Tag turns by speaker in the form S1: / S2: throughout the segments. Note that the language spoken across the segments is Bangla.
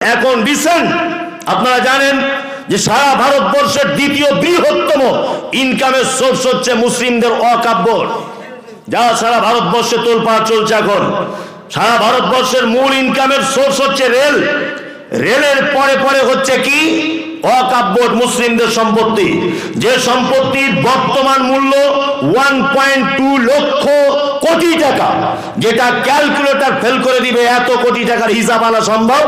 S1: এখন রিসেন্ট আপনারা জানেন যে সারা ভারতবর্ষের দ্বিতীয় বৃহত্তম ইনকামের সোর্স হচ্ছে মুসলিমদের অকাব্য। যা সারা ভারতবর্ষে তোলপাড় চলছে এখন। সারা ভারতবর্ষের মূল ইনকামের সোর্স হচ্ছে রেল রেলের পরে পরে হচ্ছে কি? অকাব্য মুসলিমদের সম্পত্তি। যে সম্পত্তির বর্তমান মূল্য one point two lakh crore টাকা। যেটা ক্যালকুলেটর ফেল করে দিবে, এত কোটি টাকার হিসাব আনা সম্ভব?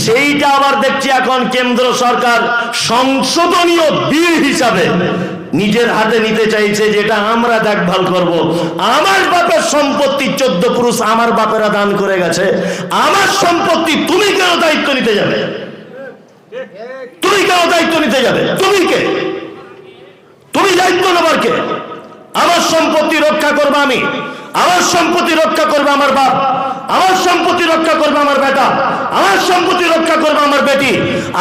S1: সেইটা আবার দেখছি এখন কেন্দ্র সরকার সংশোধনীয় বিল হিসাবে নিজের হাতে নিতে চাইছে যেটা আমরা দেখভাল করব। আমার বাপের সম্পত্তি চোদ্দ পুরুষ আমার বাপেরা দান করে গেছে। আমার সম্পত্তি তুমি কেন দায়িত্ব নিতে যাবে? তুমি কেন দায়িত্ব নিতে যাবে? তুমি কে? তুমি দায়িত্ব নেবার কে? আমার সম্পত্তি রক্ষা করব আমি। আমার সম্পত্তি রক্ষা করবে আমার বাপ, আমার সম্পত্তি রক্ষা করবে আমার বেটা, আমার সম্পত্তি রক্ষা করবে আমার বেটি,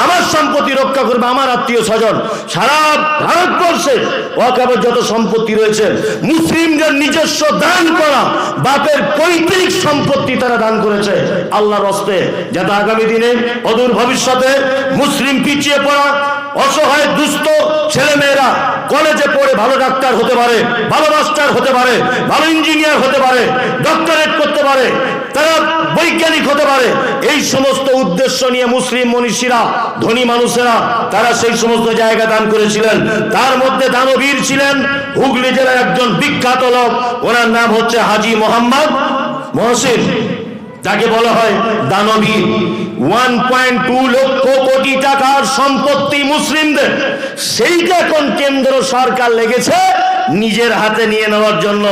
S1: আমার সম্পত্তি রক্ষা করবে আমার আত্মীয় স্বজন। সারা ভারতবর্ষে ওয়াকাবের যত সম্পত্তি রয়েছে, মুসলিমদের নিজস্ব দান করা বাপের পৈতৃক সম্পত্তি তারা দান করেছে। আল্লাহর হস্তে, যাতে আগামী দিনে অদূর ভবিষ্যতে মুসলিম পিছিয়ে পড়া অসহায়, দুস্থ ছেলেমেয়েরা কলেজে পড়ে ভালো ডাক্তার হতে পারে, ভালো মাস্টার হতে পারে, ভালো ইঞ্জিনিয়ার হতে পারে, ডক্টরেট করতে পারে, তারা বৈজ্ঞানিক হতে পারে। এই সমস্ত উদ্দেশ্য নিয়ে মুসলিম মনীষীরা, ধনী মানুষেরা, তারা সেই সমস্ত জায়গা দান করেছিলেন। তার মধ্যে দানবীর ছিলেন হুগলি জেলার একজন বিখ্যাত লোক। ওনার নাম হচ্ছে হাজি মোহাম্মদ মহসিন। যাকে বলা হয় দানবী one point two lakh crore টাকার সম্পত্তি মুসলিমদের। সেইটা এখন কেন্দ্র সরকার লেগেছে? নিজের হাতে নিয়ে নেওয়ার জন্য।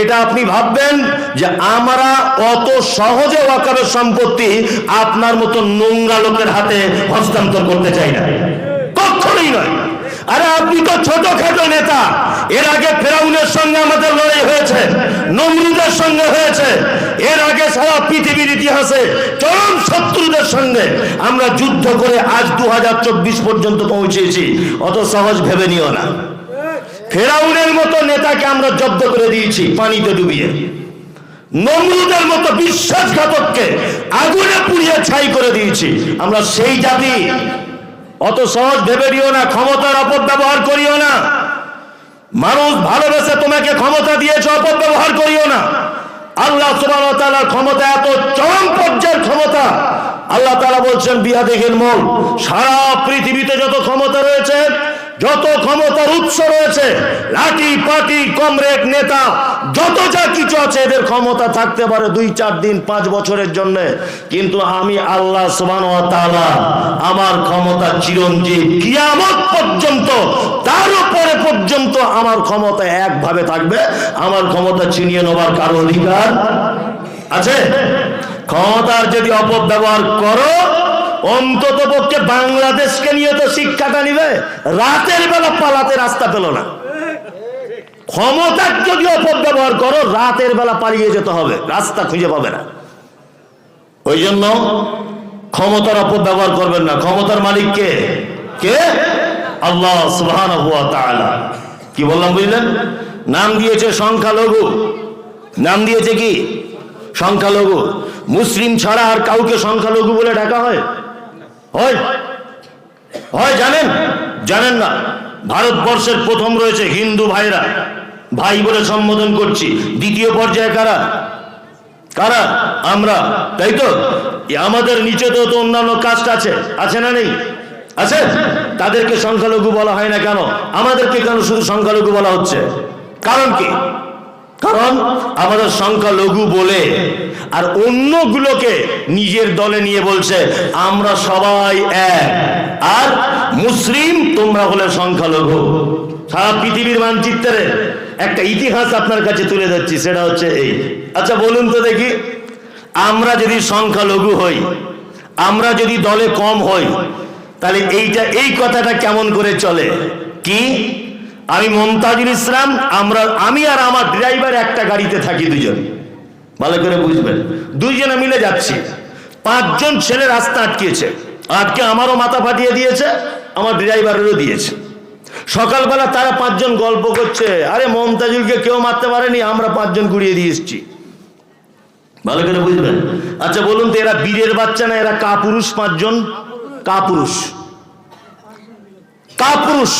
S1: এটা আপনি ভাববেন যে আমরা অত সহজে ওয়াকাবের সম্পত্তি আপনার মতো নোংরা লোকের হাতে হস্তান্তর করতে চাই না। কখনোই নয়। আরে আপনি তো ছোটখাটো নেতা। এর আগে ফেরাউনের সঙ্গে আমাদের লড়াই হয়েছে, নমরুদের সঙ্গে হয়েছে। এর আগে সারা পৃথিবীর ইতিহাসে চরম শত্রুদের সঙ্গে আমরা যুদ্ধ করে আজ দু পর্যন্ত পৌঁছেছি। অত সহজ ভেবে নিও না। ফেরাউনের মতো নেতাকে আমরা জব্দ করে দিয়েছি পানিতে ডুবিয়ে। নমরুদের মতো বিশ্বাসঘাতককে আগুনে পুড়িয়ে ছাই করে দিয়েছি। আমরা সেই জাতি। অত সহজ ভেবে দিও না, ক্ষমতার অপব্যবহার করিও না। মানুষ ভালোবেসে তোমাকে ক্ষমতা দিয়েছে, অপব্যবহার করিও না। আল্লাহ তোমার ক্ষমতা, এত চরম পর্যায়ের ক্ষমতা। আল্লাহ তালা বলছেন বিহাদেহের মন সারা পৃথিবীতে যত ক্ষমতা রয়েছে যত ক্ষমতার উৎস রয়েছে, লাঠি, পাটি, কমরেড, নেতা, যত যা কিছু আছে, এদের ক্ষমতা থাকতে পারে দুই, চার দিন, পাঁচ বছরের জন্য। কিন্তু আমি আল্লাহ আমার ক্ষমতা চিরঞ্জীব। কিয়ামত পর্যন্ত, তার উপরে পর্যন্ত আমার ক্ষমতা একভাবে থাকবে। আমার ক্ষমতা ছিনিয়ে নেবার কারও অধিকার আছে? ক্ষমতার যদি অপব্যবহার করো অন্তত পক্ষে বাংলাদেশকে নিয়ে তো শিক্ষাটা নিবে, রাতের বেলা পালাতে রাস্তা পেল না। ক্ষমতার যদি অপব্যবহার করো, রাতের বেলা পালিয়ে যেতে হবে, রাস্তা খুঁজে পাবে না। ওই জন্য ক্ষমতার অপব্যবহার করবেন না। ক্ষমতার মালিক কে? কে? আল্লাহ কি বললাম বুঝলেন? নাম দিয়েছে সংখ্যালঘু। নাম দিয়েছে কি? সংখ্যালঘু। মুসলিম ছাড়া আর কাউকে সংখ্যালঘু বলে ডাকা হয়? হয়। হয়, জানেন? জানেন না। ভারতবর্ষের প্রথম রয়েছে হিন্দু ভাইরা। ভাই বলে সম্বোধন করছি। দ্বিতীয় পর্যায়ে কারা? কারা? আমরা। তাই তো? আমাদের নিচে তো তো অন্যান্য কাস্ট আছে। আছে না নেই? আছে? তাদেরকে সংখ্যালঘু বলা হয় না কেন? আমাদেরকে কেন শুধু সংখ্যালঘু বলা হচ্ছে? কারণ কি? কারণ আমাদের সংখ্যা লঘু বলে আর অন্যগুলোকে নিজের দলে নিয়ে বলছে, আমরা সবাই এক। আর মুসলিম তোমরা হলে সংখ্যালঘু। সারা পৃথিবীর মানচিত্রে একটা ইতিহাস আপনার কাছে তুলে ধরছি, সেটা হচ্ছে এই। আচ্ছা বলুন তো দেখি, আমরা যদি সংখ্যালঘু হই, আমরা যদি দলে কম হই, তাহলে এইটা, এই কথাটা কেমন করে চলে? কি? আমি মমতাজুল ইসলাম, আমরা, আমি আর আমার ড্রাইভার একটা গাড়িতে থাকি দুজন। ভালো করে বুঝবেন। দুইজনে মিলে যাচ্ছি। পাঁচজন ছেলে রাস্তা আটকিয়েছে। আজকে আমারও মাথা ফাটিয়ে দিয়েছে, আমার ড্রাইভারেরও দিয়েছে। সকালবেলা তারা পাঁচজন গল্প করছে, আরে মমতাজুলকে কেউ মারতে পারেনি, আমরা পাঁচজন গুড়িয়ে দিয়ে এসছি। ভালো করে বুঝবেন। আচ্ছা বলুন তো, এরা বীরের বাচ্চা না এরা কা পুরুষ পাঁচজন? কা পুরুষ কা পুরুষ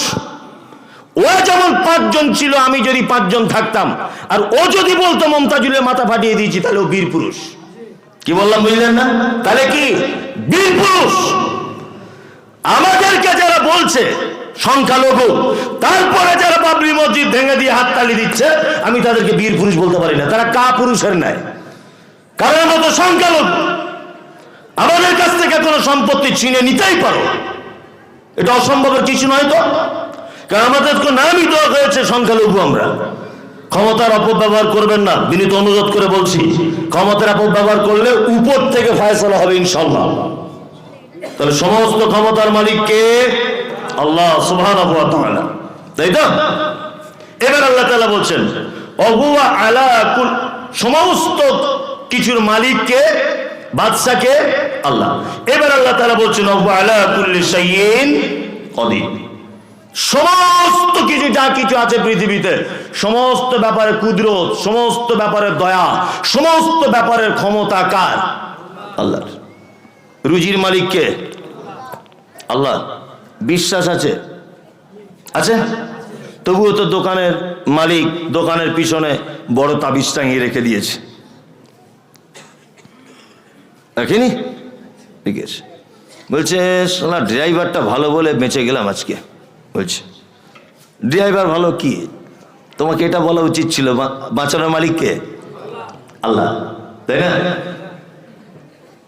S1: ও যেমন পাঁচজন ছিল, আমি যদি পাঁচজন থাকতাম। আর ও যদি বলতো, মমতাজুলের মাথা ফাটিয়ে দিয়েছি, তাহলে ও বীর পুরুষ। কি বললাম, বুঝলেন না? তাহলে কি? বীর পুরুষ। আমাদেরকে যারা বলছে, সংখ্যালঘু, তারপরে যারা বাবরি মসজিদ ভেঙে দিয়ে হাততালি দিচ্ছে, আমি তাদেরকে বীর পুরুষ বলতে পারি না। তারা কা পুরুষের নাই কারণ মতো সংখ্যালঘু। আমাদের কাছ থেকে কোনো সম্পত্তি ছিনে নিতেই পারো। এটা অসম্ভবের কিছু নয় তো। তো নামই দেওয়া হয়েছে সংখ্যালঘু আমরা। ক্ষমতার অপব্যবহার করবেন না, বিনীত অনুরোধ করে বলছি, ক্ষমতার অপব্যবহার করলে উপর থেকে ফয়সলা হবে ইনশাল্লাহ তাহলে সমস্ত ক্ষমতার মালিক কে? আল্লাহ তাআলা। তাই তো? এবার আল্লাহ তাআলা বলছেন অহুয়া আলা সমস্ত কিছুর মালিক কে? বাদশা কে? আল্লাহ। এবার আল্লাহ তাআলা বলছেন অহুয়া আলা কুল্লি শাইইন কদির। সমস্ত কিছু, যা কিছু আছে পৃথিবীতে, সমস্ত ব্যাপারে কুদরত, সমস্ত ব্যাপারে দয়া, সমস্ত ব্যাপারের ক্ষমতা কার? আল্লাহ রুজির মালিক কে? আল্লাহ বিশ্বাস আছে? আছে? তবুও তো দোকানের মালিক দোকানের পিছনে বড় তাবিজ টাঙিয়ে রেখে দিয়েছে। রাখিনি রেখেছে বলছে, শালা ড্রাইভারটা ভালো বলে বেঁচে গেলাম আজকে। বলছে, ড্রাইভার ভালো কি? তোমাকে এটা বলা উচিত ছিল বাঁচানোর মালিককে? আল্লাহ, তাই না?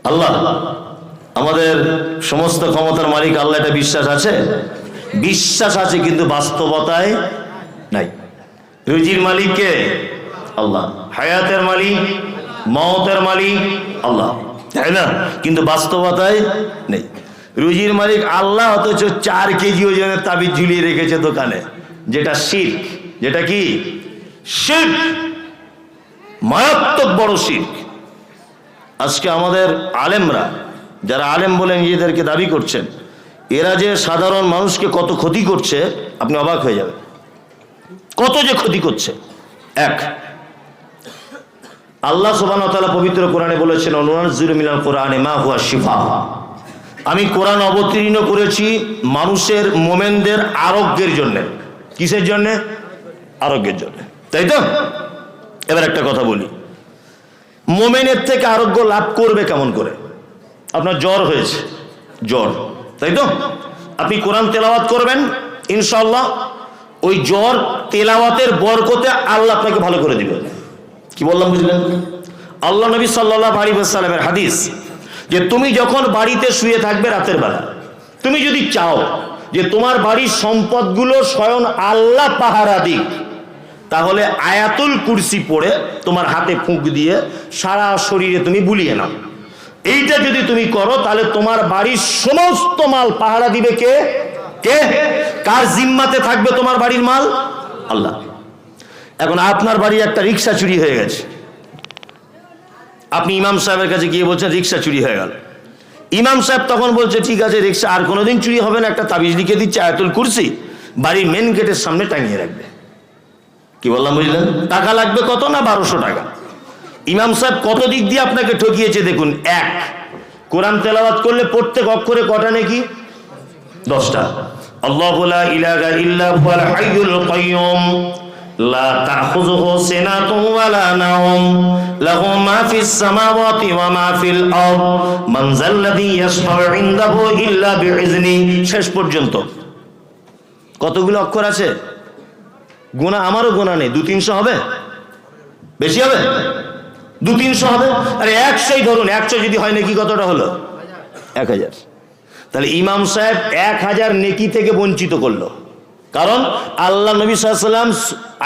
S1: আল্লাহ, আমাদের সমস্ত ক্ষমতার মালিক, আল্লাহ এটা বিশ্বাস আছে? বিশ্বাস আছে, কিন্তু বাস্তবতায় নাই। রুজির মালিককে আল্লাহ, হায়াতের মালিক মতের মালিক, আল্লাহ, তাই না? কিন্তু বাস্তবতায় নেই। রুজির মালিক আল্লাহ অথচ চার কেজি ওজনের তাবিজ ঝুলিয়ে রেখেছে দোকানে, যেটা শির্ক। যেটা কি? শির্ক। মারাত্মক বড় শির্ক। আজকে আমাদের আলেমরা, যারা আলেম বলে নিজেদেরকে দাবি করছেন, এরা যে সাধারণ মানুষকে কত ক্ষতি করছে, আপনি অবাক হয়ে যাবেন। কত যে ক্ষতি করছে। এক, আল্লাহ ওয়া পবিত্র কোরআনে বলেছেন অনুনাজ্জিলু মিনাল কোরআনে মা হুয়া শিফা। আমি কোরআন অবতীর্ণ করেছি মানুষের, মোমেনদের আরোগ্যের জন্য। কিসের জন্য? আরোগ্যের জন্য। তাই তো? এবার একটা কথা বলি। মোমেনের থেকে আরোগ্য লাভ করবে কেমন করে? আপনার জ্বর হয়েছে। জ্বর, তাই তো? আপনি কোরআন তেলাওয়াত করবেন ইনশাল্লাহ ওই জ্বর তেলাওয়াতের বরকতে আল্লাহ আপনাকে ভালো করে দিবে। কি বললাম বুঝলেন? আল্লাহ নবী সাল্লাহ আলী সাল্লামের হাদিস যে তুমি যখন বাড়িতে শুয়ে থাকবে রাতের বেলা, তুমি যদি চাও যে তোমার বাড়ির সম্পদগুলো স্বয়ং আল্লাহ পাহারা দিক, তাহলে আয়াতুল কুরসি পড়ে তোমার হাতে ফুঁক দিয়ে সারা শরীরে তুমি বুলিয়ে নাও। এইটা যদি তুমি করো, তাহলে তোমার বাড়ির সমস্ত মাল পাহারা দিবে কে? কে? কার জিম্মাতে থাকবে তোমার বাড়ির মাল? আল্লাহ। এখন আপনার বাড়ি একটা রিক্সা চুরি হয়ে গেছে। আপনি ইমাম সাহেবের কাছে গিয়ে বলছেন, রিক্সা চুরি হয়ে গেল। ইমাম সাহেব তখন বলছে, ঠিক আছে, রিক্সা, আর কোনোদিন চুরি হবে না। একটা তাবিজ লিখে দিচ্ছে, আয়াতুল কুরসি, বাড়ির মেন গেটের সামনে টাঙিয়ে রাখবে। কি বললাম, বুঝলেন? টাকা লাগবে কত না বারোশো টাকা? ইমাম সাহেব কত দিক দিয়ে আপনাকে ঠকিয়েছে, দেখুন, এক। কোরআন তেলাওয়াত করলে প্রত্যেক অক্ষরে কটা নাকি? দশটা। আল্লাহ লা ইলাহা লা তাখুযুহু সিনাতুন ওয়ালা নাওম, লাহু মা ফিস সামাওয়াতি ওয়া মা ফিল আরদ, মান যাল্লাযী ইয়াশফাউ ইনদাহু ইল্লা বিইজনি শেষ পর্যন্ত। কতগুলো অক্ষর আছে? গোনা আমারও গোনা নেই। দু তিনশো হবে? বেশি হবে? দু তিনশো হবে? আরে একশোই ধরুন। একশো যদি হয় নাকি কতটা হলো? এক হাজার। তাহলে ইমাম সাহেব এক হাজার নেকি থেকে বঞ্চিত করল। কারণ আল্লাহ নবী সাল্লাম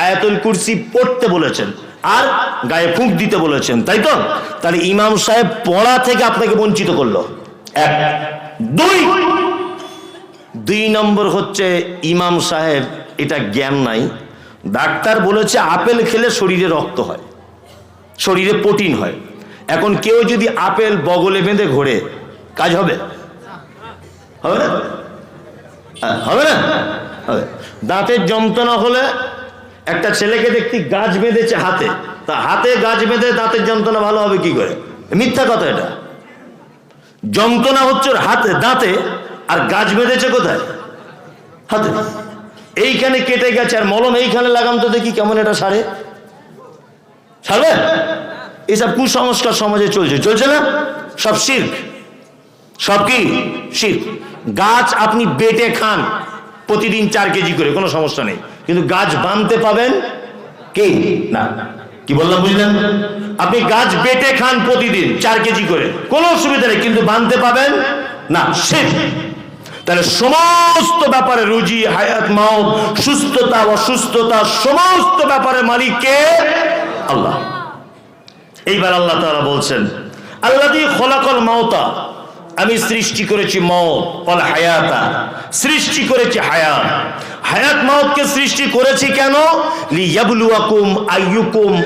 S1: আয়াতুল কুরসি পড়তে বলেছেন আর গায়ে ফুঁক দিতে বলেছেন, তাই তো? তাহলে ইমাম সাহেব পড়া থেকে আপনাকে বঞ্চিত করল। এক। দুই। দুই নম্বর হচ্ছে ইমাম সাহেব, এটা জ্ঞান নাই। ডাক্তার বলেছে আপেল খেলে শরীরে রক্ত হয়, শরীরে প্রোটিন হয়। এখন কেউ যদি আপেল বগলে বেঁধে ঘোরে, কাজ হবে? হবে না? হবে না? হবে। দাঁতের যন্ত্রণা হলে একটা ছেলেকে দেখতি গাছ বেঁধেছে হাতে। তা হাতে গাছ বেঁধে দাঁতের যন্ত্রণা ভালো হবে কি করে? মিথ্যা কথা এটা। যন্ত্রণা হচ্ছে হাতে, দাঁতে, আর গাছ বেঁধেছে কোথায়? হাতে। এইখানে কেটে গেছে, আর মলম এইখানে লাগাম তো দেখি কেমন এটা সারে। সারবে? এসব কুসংস্কার সমাজে চলছে। চলছে না? সব শির্ক। সব কি? শির্ক। গাছ আপনি বেটে খান। প্রতিদিন চার কেজি করে, কোনো সমস্যা নেই। কিন্তু গাছ বানতে পাবেন কে? না। কি বললাম, বুঝলেন? আপনি গাছ বেটে খান প্রতিদিন, চার কেজি করে। কোনো অসুবিধা নেই, কিন্তু বানতে পাবেন? না শির্ক তাহলে সমস্ত ব্যাপারে রুজি, হায়াত মাও সুস্থতা, অসুস্থতা, সমস্ত ব্যাপারে মালিক কে? আল্লাহ। এইবার আল্লাহ তাআলা বলছেন আল্লাহ খোলাকল মাওতা আমি সৃষ্টি করেছি মত অল হায়াতা। সৃষ্টি করেছি হায়াত। হায়াত মাওতকে সৃষ্টি করেছি কেন? আইয়ুকুম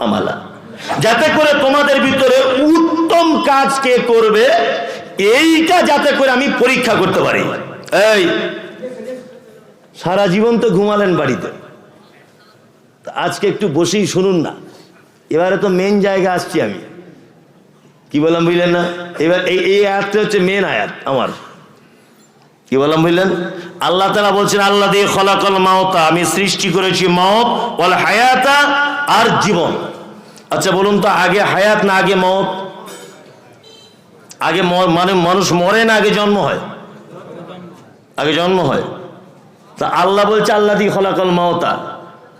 S1: আমালা। যাতে করে তোমাদের ভিতরে উত্তম কাজ কে করবে, এইটা যাতে করে আমি পরীক্ষা করতে পারি। এই, সারা জীবন তো ঘুমালেন বাড়িতে। আজকে একটু বসেই শুনুন না। এবারে তো মেন জায়গা আসছি আমি। কি বললাম বুঝলেন না? এবার এই এই আয়াতটা হচ্ছে মেন আয়াত আমার। কি বললাম বুঝলেন? আল্লাহ তালা বলছেন আল্লাহ দিয়ে খলাকল মাওতা আমি সৃষ্টি করেছি মত বলে হায়াতা, আর জীবন। আচ্ছা বলুন তো, আগে হায়াত না আগে মত আগে মানে মানুষ মরে না আগে জন্ম হয়? আগে জন্ম হয়। তা আল্লাহ বলছে আল্লাহ দিয়ে খলাকল মাওতা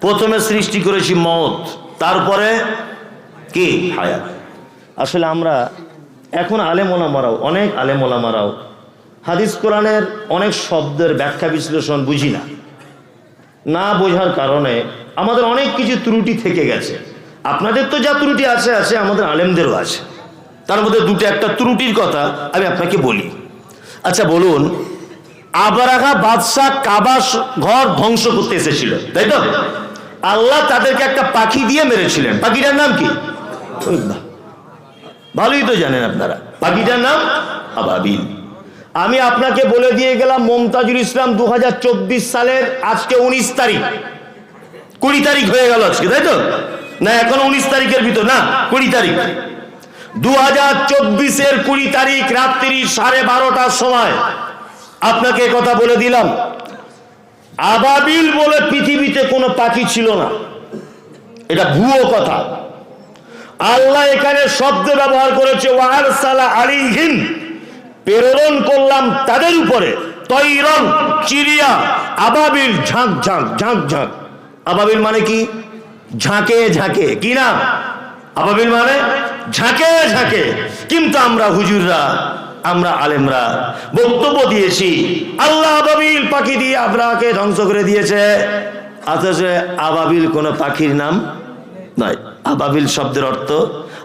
S1: প্রথমে সৃষ্টি করেছি মত তারপরে কি? হায়াত। আসলে আমরা এখন আলেমোলামারাও, অনেক আলেমোলামারাও হাদিস কোরআনের অনেক শব্দের ব্যাখ্যা বিশ্লেষণ বুঝি না। না বোঝার কারণে আমাদের অনেক কিছু ত্রুটি থেকে গেছে। আপনাদের তো যা ত্রুটি আছে আছে, আমাদের আলেমদেরও আছে। তার মধ্যে দুটো একটা ত্রুটির কথা আমি আপনাকে বলি। আচ্ছা বলুন আবারাগা বাদশাহ কাবাস ঘর ধ্বংস করতে এসেছিল, তাই তো? আল্লাহ তাদেরকে একটা পাখি দিয়ে মেরেছিলেন। পাখিটার নাম কি। ভালোই তো জানেন আপনারা। পাখিটার নাম আবাবিল। আমি আপনাকে বলে দিয়ে গেলাম, মমতাজুল ইসলাম দু হাজার চব্বিশ সালের আজকে উনিশ তারিখ। কুড়ি তারিখ হয়ে গেল আজকে, তাই তো? না, এখন উনিশ তারিখের ভিতর, না, কুড়ি তারিখ। দু হাজার চব্বিশের কুড়ি তারিখ রাত্রি সাড়ে বারোটার সময় আপনাকে কথা বলে দিলাম। আবাবিল বলে পৃথিবীতে কোনো পাখি ছিল না। এটা ভুয়ো কথা। আল্লাহ এখানে শব্দ ব্যবহার করেছে ওয়ার সালা আলিহিম প্রেরণ করলাম তাদের উপরে। তৈরন, চিড়িয়া, আবাবিল, ঝাঁক ঝাঁক ঝাঁক ঝাঁক। আবাবিল মানে কি? ঝাঁকে ঝাঁকে। কি না আবাবিল মানে ঝাঁকে ঝাঁকে। কিন্তু আমরা হুজুররা, আমরা আলেমরা বক্তব্য দিয়েছি, আল্লাহ আবাবিল পাখি দিয়ে আবরাকে ধ্বংস করে দিয়েছে। অথচ আবাবিল কোনো পাখির নাম নয় আবাবিল শব্দের অর্থ,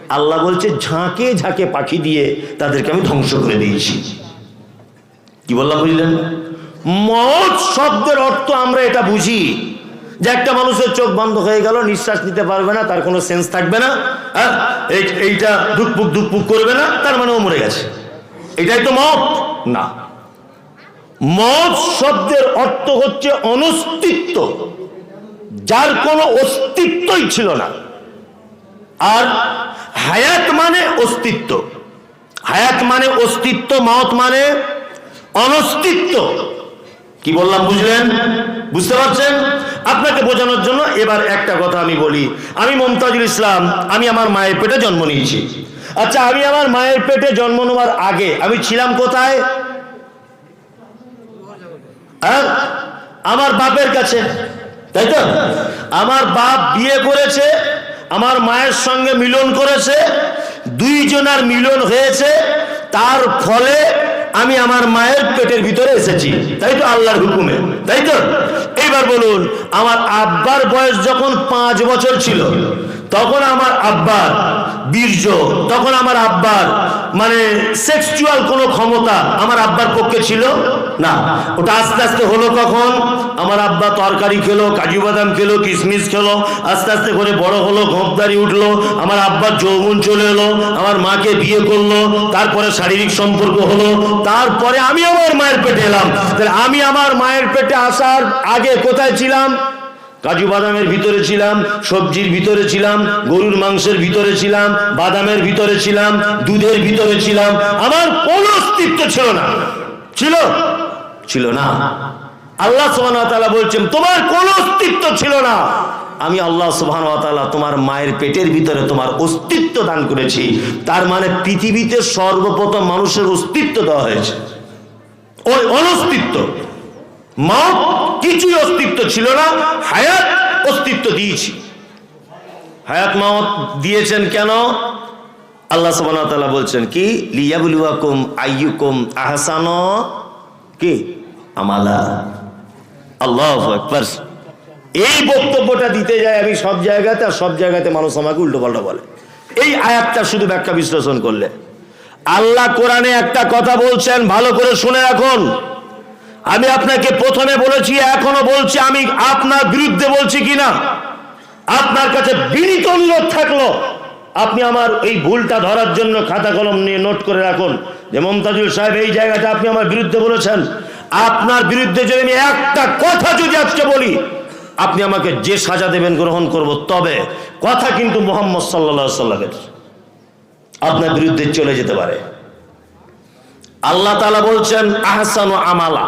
S1: আল্লাহ বলছে, ঝাঁকে ঝাঁকে পাখি দিয়ে তাদেরকে আমি ধ্বংস করে দিয়েছি। কি বললাম বুঝলেন? মত শব্দের অর্থ আমরা এটা বুঝি। যে একটা মানুষের চোখ বন্ধ হয়ে গেল, নিঃশ্বাস নিতে পারবে না, তার কোনো সেন্স থাকবে না হ্যাঁ? এই- এইটা ধুকপুক ধুকপুক করবে না, তার মানে ও মরে গেছে। এটাই তো মত না। মত শব্দের অর্থ হচ্ছে অনস্তিত্ব, যার কোনো অস্তিত্বই ছিল না। আর হায়াত মানে অস্তিত্ব। হায়াত মানে অস্তিত্ব, মত মানে অনস্তিত্ব। কি বললাম, বুঝলেন? বুঝতে পারছেন? আপনাকে বোঝানোর জন্য এবার একটা কথা আমি বলি। আমি মমতাজুল ইসলাম, আমি আমার মায়ের পেটে জন্ম নিয়েছি। আচ্ছা আমি আমার মায়ের পেটে জন্ম নেওয়ার আগে আমি ছিলাম কোথায়? হ্যাঁ? আমার বাপের কাছে, তাই তো? আমার বাপ বিয়ে করেছে আমার মায়ের সঙ্গে মিলন করেছে, দুইজনার মিলন হয়েছে, তার ফলে আমি আমার মায়ের পেটের ভিতরে এসেছি। তাই তো আল্লাহর হুকুমে, তাই তো? এবার বলুন, আমার আব্বার বয়স যখন পাঁচ বছর ছিল তখন আমার আব্বার বীর্য, তখন আমার আব্বার মানে সেক্সুয়াল কোনো ক্ষমতা আমার আব্বার পক্ষে ছিল না। ওটা আস্তে আস্তে হলো কখন? আমার আব্বা তরকারি খেলো, কাজু বাদাম খেলো কিশমিশ খেলো, আস্তে আস্তে করে বড় হলো ঘোপদারি উঠল, আমার আব্বার যৌবন চলে এলো, আমার মাকে বিয়ে করল, তারপরে শারীরিক সম্পর্ক হলো, তারপরে আমি আমার মায়ের পেটে এলাম। তাহলে আমি আমার মায়ের পেটে আসার আগে কোথায় ছিলাম? কাজু বাদামের ভিতরে ছিলাম, সবজির ভিতরে ছিলাম, গরুর মাংসের ভিতরে ছিলাম, বাদামের ভিতরে ছিলাম, দুধের ভিতরে ছিলাম। আমার কোনো অস্তিত্ব ছিল না। ছিল? ছিল না। আল্লাহ সুবহানাহু বলছেন, তোমার কোনো অস্তিত্ব ছিল না। আমি আল্লাহ সুবহানাহু তোমার মায়ের পেটের ভিতরে তোমার অস্তিত্ব দান করেছি। তার মানে পৃথিবীতে সর্বপ্রথম মানুষের অস্তিত্ব দেওয়া হয়েছে। ওই অনস্তিত্ব। মত কিছুই অস্তিত্ব ছিল না, হায়াত অস্তিত্ব দিয়েছি। হায়াত মাওত দিয়েছেন কেন? আল্লাহ ওয়া বলছেন কি, লিয়াবলুয়াকুম আইয়ুকুম আহসানো। কি? আমালা। আল্লাহু আকবার। এই বক্তব্যটা দিতে যায় আমি সব জায়গাতে, আর সব জায়গাতে মানুষ আমাকে উল্টো পাল্টা বলে। এই আয়াতটা শুধু ব্যাখ্যা বিশ্লেষণ করলে। আল্লাহ কোরআনে একটা কথা বলছেন, ভালো করে শুনে রাখুন। আমি আপনাকে প্রথমে বলেছি, এখনও বলছি, আমি আপনার বিরুদ্ধে বলছি কিনা? আপনার কাছে বিনীত অনুরোধ থাকল, আপনি আমার এই ভুলটা ধরার জন্য খাতা কলম নিয়ে নোট করে রাখুন। যে মমতাজুল সাহেব, এই জায়গাটা আপনি আমার বিরুদ্ধে বলেছেন। আপনার বিরুদ্ধে যদি আমি একটা কথা যদি আজকে বলি, আপনি আমাকে যে সাজা দেবেন গ্রহণ করব তবে। কথা কিন্তু মোহাম্মদ সাল্লা সাল্লামের আপনার বিরুদ্ধে চলে যেতে পারে। আল্লাহ তালা বলছেন, আহসান আমালা।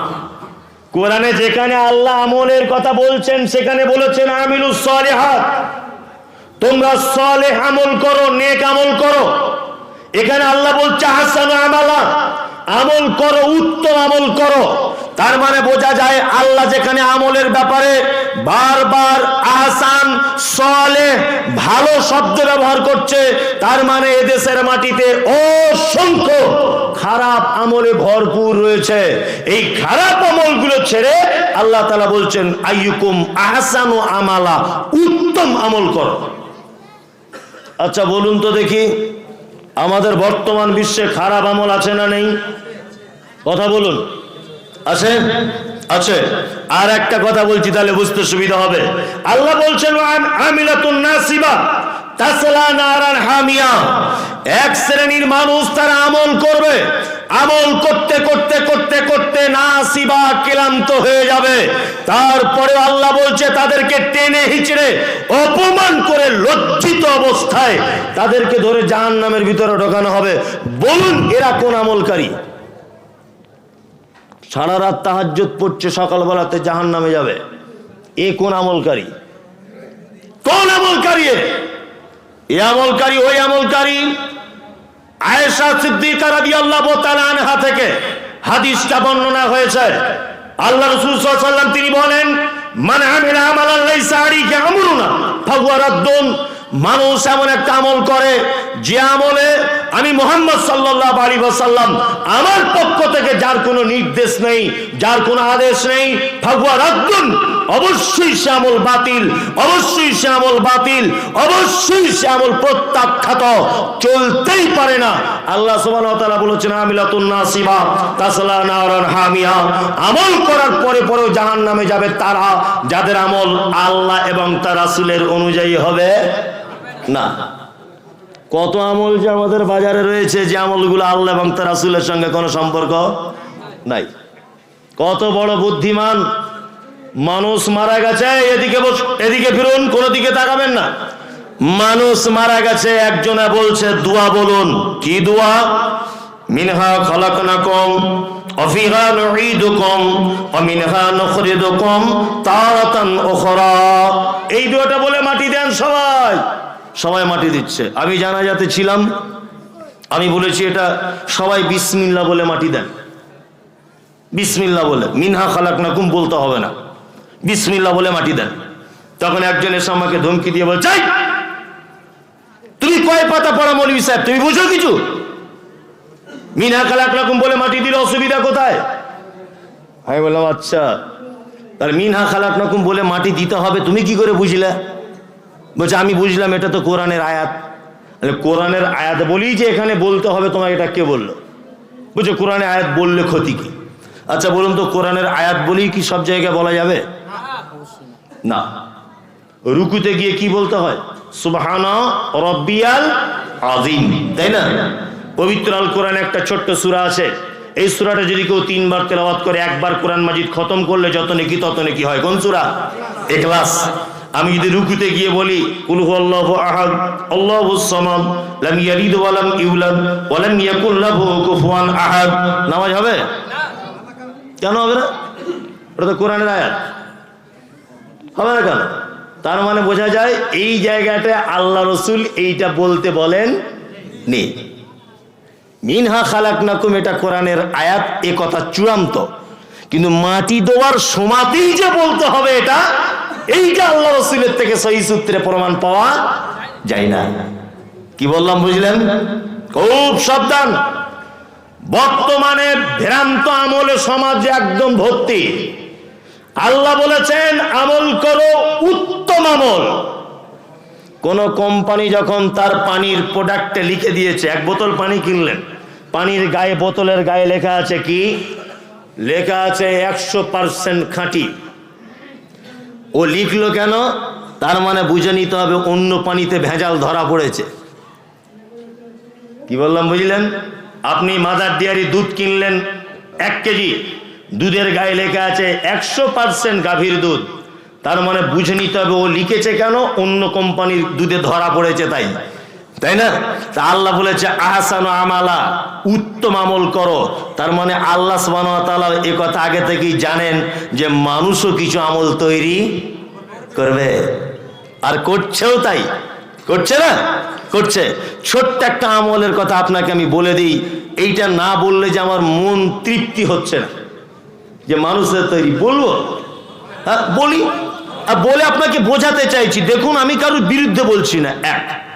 S1: কোরআনে যেখানে আল্লাহ আমলের কথা বলছেন, সেখানে বলেছেন, আমিলুস হাত তোমরা সলে আমল করো, নেক আমল করো। এখানে আল্লাহ বলছে, আহসান আমালা, আমল করো, উত্তম আমল করো। তার মানে বোঝা যায় আল্লাহ যেখানে আমলের ব্যাপারে বারবার আহসান সলে ভালো শব্দ ব্যবহার করছে, তার মানে এদেশের মাটিতে অসংখ্য খারাপ আমলে ভরপুর রয়েছে। এই খারাপ আমলগুলো ছেড়ে আল্লাহ তালা বলছেন, আইয়ুকুম আহসান ও আমালা, উত্তম আমল করো। আচ্ছা বলুন তো দেখি। আমাদের বর্তমান বিশ্বে খারাপ আমল আছে না নেই? কথা বলুন। আছে? আছে। আর একটা কথা বলছি, তাহলে বুঝতে সুবিধা হবে। আল্লাহ বলছেন "ওয়ান আমিলাতুন নাসিবা। তাসলা নারান হামিয়া। এক শ্রেণির মানুষ তারা আমল করবে। আমল করতে করতে করতে করতে নাসিবা ক্লান্ত হয়ে যাবে। তারপরে আল্লাহ বলছে, তাদেরকে টেনে হিচড়ে, অপমান করে লজ্জিত অবস্থায় তাদেরকে ধরে জাহান্নামের ভিতরে ঢোকানো হবে। বলুন, এরা কোন আমলকারী? সারা রাত তাহাজ্জুদ পড়ছে, সকালবেলাতে জাহান নামে যাবে। এ কোন আমলকারী? কোন আমলকারী এ? আমলকারী, ওই আমলকারী আয়েশা সিদ্দিকা রাদি আল্লাহ আনহা থেকে হাদিসটা বর্ণনা হয়েছে আল্লাহ রসুল সাল্লাম তিনি বলেন, মান আমিলা আমালান লাইসা আলাইহি আমরুনা ফাগুয়ার মানুষ এমন একটা আমল করে, যে আমলে আমি মোহাম্মদ সাল্লাহ আলী সাল্লাম আমার পক্ষ থেকে যার কোনো নির্দেশ নেই, যার কোনো আদেশ নেই ফাগুয়া রাখুন অবশ্যই শ্যামল বাতিল, অবশ্যই শ্যামল বাতিল, অবশ্যই শ্যামল প্রত্যাখ্যাত, চলতেই পারে না। আল্লাহ তাআলা বলেছেন আমিলাতুন নাসিবা, তাসলা নারান হামিয়া। আমল করার পরে পরেও জাহান্নামে যাবে তারা, যাদের আমল আল্লাহ এবং তার রাসূলের অনুযায়ী হবে না। কত আমল যে আমাদের বাজারে রয়েছে যে আমলগুলো আল্লাহ এবং তার রাসূলের সঙ্গে কোনো সম্পর্ক নাই। কত বড় বুদ্ধিমান মানুষ মারা গেছে, এদিকে এদিকে ফিরুন, কোন দিকে তাকাবেন না। মানুষ মারা গেছে, একজনে বলছে, দোয়া বলুন। কি দোয়া? মিনহা খলাকনাকুম, অফিহা নুঈদুকুম, ওয়া মিনহা নুখরিজুকুম তারাতান উখরা। এই দোয়াটা বলে মাটি দেন সবাই। সবাই মাটি দিচ্ছে। আমি জানাজাতে ছিলাম আমি বলেছি এটা সবাই বিসমিল্লাহ বলে মাটি দেন। বিসমিল্লাহ বলে মিনহা খালাকনাকুম বলতে হবে না। বিসমিল্লাহ বলে মাটি দেন। তখন একজন এসে আমাকে ধমকি দিয়ে বলছে "এই, তুমি কয় পাতা পড়া মৌলবী সাহেব? তুমি বুঝো কিছু? মিনহা খালাকনাকুম বলে মাটি দিলে অসুবিধা কোথায়? আমি বললাম আচ্ছা তাহলে মিনহা খালাকনাকুম বলে মাটি দিতে হবে তুমি কি করে বুঝলে? বলছে, আমি বুঝলাম, এটা তো কোরআনের আয়াত। কোরআনের আয়াত বলি যে এখানে বলতে হবে, তোমাকে এটা কে বলল? বুঝছ কোরআনে আয়াত বললে ক্ষতি কি? আচ্ছা বলুন তো, কোরআনের আয়াত বলেই কি সব জায়গায় বলা যাবে? না। রুকুতে গিয়ে কি বলতে হয়? সুবহানা তাই না? পবিত্র আল কোরআনে একটা ছোট্ট সূরা আছে। এই সুরাটা যদি কেউ তিনবার তেলাওয়াত করে, একবার কোরআন মাজিদ খতম করলে যত নেকি তত নেকি হয়। কোন সুরা? এখলাস আমি যদি রুকুতে গিয়ে বলি, কুল হুয়াল্লাহু আহাদ আল্লাহুস সামাদ, লাম ইয়ালিদ ওয়া লাম ইউলাদ, ওয়া লাম ইয়াকুল আহাদ। নামাজ হবে? কেন হবে না? ওটা তো কোরআনের আয়াত। হবে না কেন? তার মানে বোঝা যায়, এই জায়গাটায় আল্লাহ রসুল এইটা বলতে বলেন নি। মিনহা খালাক নাকুম এটা কোরআনের আয়াত, এ কথা চূড়ান্ত। কিন্তু মাটি দেওয়ার সমাতেই যে বলতে হবে এটা এইটা আল্লাহ রসুলের থেকে সহি সূত্রে প্রমাণ পাওয়া যায় না। কি বললাম, বুঝলেন? খুব সাবধান। বর্তমানে ভ্রান্ত আমলে সমাজ একদম ভর্তি। আল্লাহ বলেছেন, আমল করো উত্তম আমল। কোন কোম্পানি যখন তার পানির প্রোডাক্টে লিখে দিয়েছে, এক বোতল পানি কিনলেন, পানির গায়ে, বোতলের গায়ে লেখা আছে কি? লেখা আছে একশো পার্সেন্ট খাঁটি। ও লিখলো কেন? তার মানে বুঝে নিতে হবে অন্য পানিতে ভেজাল ধরা পড়েছে। কি বললাম, বুঝলেন? আপনি মাদার ডিয়ারি দুধ কিনলেন এক কেজি। দুধের গায়ে লেখা আছে একশো পার্সেন্ট গাভীর দুধ। তার মানে বুঝে নিতে হবে ও লিখেছে কেন? অন্য কোম্পানির দুধে ধরা পড়েছে তাই। তাই না? তা আল্লাহ বলেছে, আহসান আমালা, উত্তম আমল করো। তার মানে আল্লাহ সুবাহ এ কথা আগে থেকেই জানেন যে মানুষও কিছু আমল তৈরি করবে। আর করছেও তাই। করছে না? করছে। ছোট্ট একটা আমলের কথা আপনাকে আমি বলে দিই, এইটা না বললে যে আমার মন তৃপ্তি হচ্ছে না। যে মানুষের তৈরি, বলব? হ্যাঁ বলি। বলে আপনাকে বোঝাতে চাইছি, দেখুন আমি কারোর বিরুদ্ধে বলছি না, এক।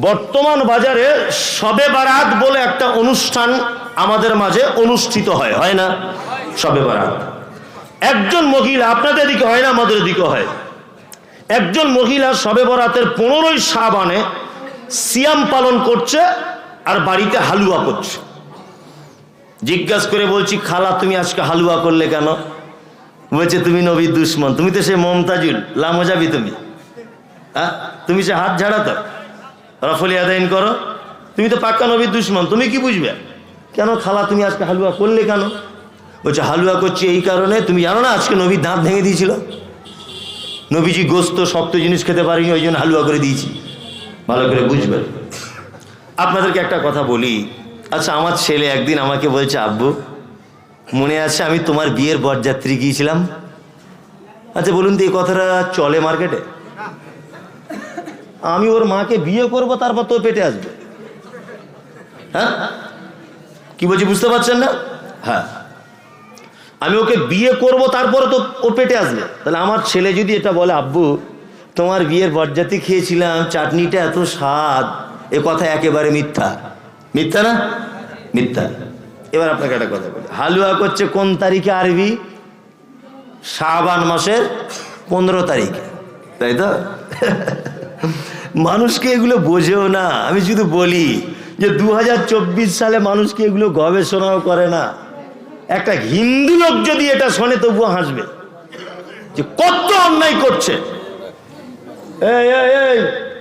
S1: বর্তমান বাজারে সবে বারাত বলে একটা অনুষ্ঠান আমাদের মাঝে অনুষ্ঠিত হয় হয় না? সবে বারাত। একজন মহিলা আপনাদের দিকে হয় না, আমাদের দিকে হয়। একজন মহিলা সবে বরাতের পনেরোই সাবানে সিয়াম পালন করছে আর বাড়িতে হালুয়া করছে। জিজ্ঞাসা করে বলছি, খালা, তুমি আজকে হালুয়া করলে কেন? বলছে, তুমি নবীর দুশ্মন, তুমি তো সে মমতাজুল, লামো যাবি তুমি? হ্যাঁ? তুমি সে হাত ঝাড়া তো রফলি আদায়ন করো। তুমি তো পাক্কা নবীর দুশ্মন, তুমি কি বুঝবে? কেন খালা, তুমি আজকে হালুয়া করলে কেন? বলছে, হালুয়া করছি এই কারণে, তুমি জানো না আজকে নবীর দাঁত ভেঙে দিয়েছিল? নবীজি গোস্ত, শক্ত জিনিস খেতে পারিনি, ওই জন্য হালুয়া করে দিয়েছি। ভালো করে বুঝবেন আপনাদেরকে একটা কথা বলি। আচ্ছা আমার ছেলে একদিন আমাকে বলছে, আব্বু, মনে আছে আমি তোমার বিয়ের বরযাত্রী গিয়েছিলাম? আচ্ছা বলুন তো এই কথাটা চলে মার্কেটে? আমি ওর মাকে বিয়ে করব, তারপর তো পেটে আসবে। হ্যাঁ? কি বলছি, বুঝতে পারছেন না? হ্যাঁ। আমি ওকে বিয়ে করব, তারপরে তো ও পেটে আসবে। তাহলে আমার ছেলে যদি এটা বলে, আব্বু, তোমার বিয়ের বরযাত্রী খেয়েছিলাম, চাটনিটা এত স্বাদ, এ কথা একেবারে মিথ্যা। মিথ্যা না? মিথ্যা। এবার আপনাকে একটা কথা বলি। হালুয়া করছে কোন তারিখে আরবি? শাবান মাসের পনেরো তারিখে। তাই তো? মানুষকে এগুলো বোঝেও না। আমি শুধু বলি যে দু হাজার চব্বিশ সালে মানুষকে এগুলো গবেষণাও করে না। একটা হিন্দু লোক যদি এটা শোনে, তবুও হাসবে। যে কত অন্যায় করছে। এই